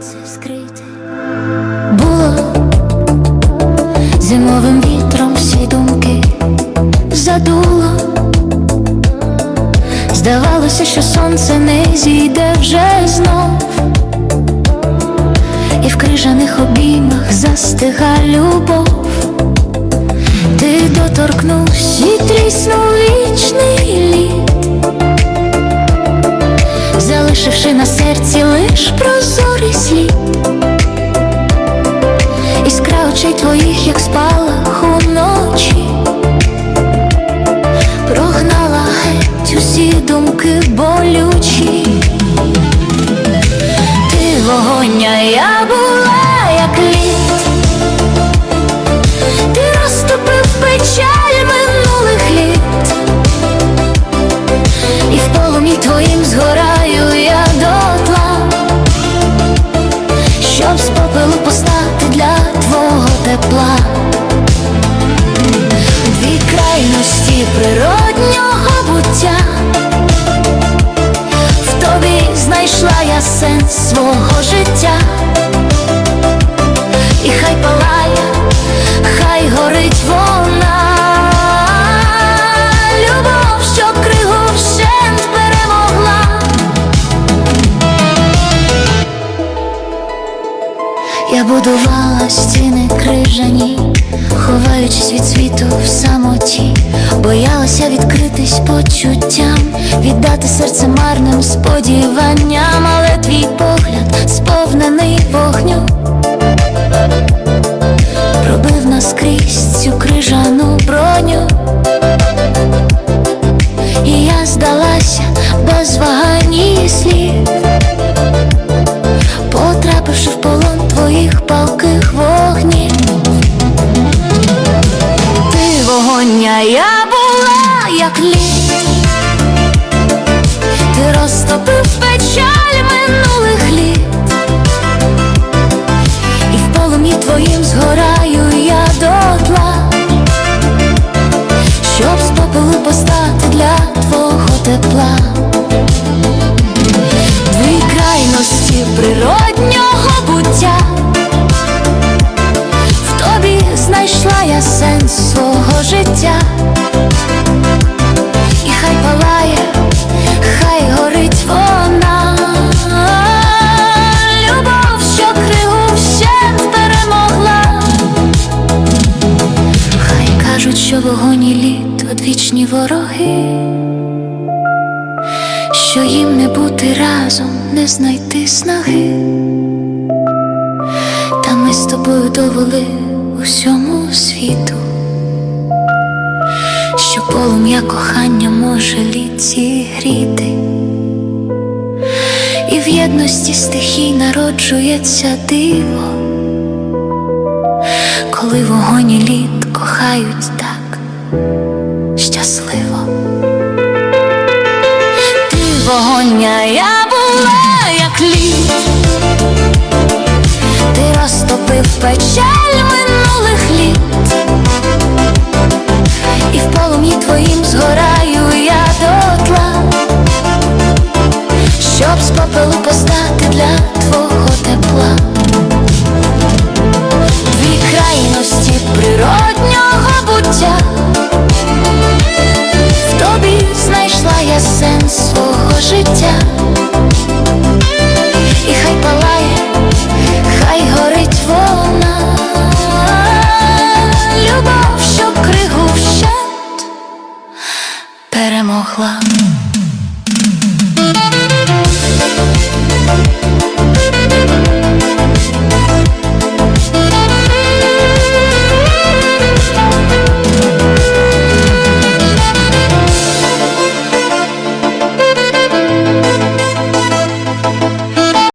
це скрити. Було зимовим вітром всі думки задуло. Здавалося, що сонце не зійде вже знов, і в крижаних обіймах застига любов. Ти доторкнувся і тріснув вічний очей твоїх, як спалах уночі, прогнала геть усі думки болючі. Природнього буття. В тобі знайшла я сенс свого життя. Будувала стіни крижані, ховаючись від світу в самоті, боялася відкритись почуттям, віддати серце марним сподіванням, але твій погляд сповнений вогню. Пробив наскрізь постати для твого тепла. Дві крайності природнього буття. В тобі знайшла я сенс свого життя. І хай палає, хай горить вона. Любов, що кригу перемогла. Хай кажуть, що вогонь одвічні вороги, що їм не бути разом, не знайти снаги. Та ми з тобою довели усьому світу, що полум'я кохання може лід зігріти, і в єдності стихій народжується диво, коли вогонь і лід кохають так щасливо. Ти вогоння, я була, як лід. Ти розтопив печаль минулих літ, і в полум'ї твоїм згораю життя.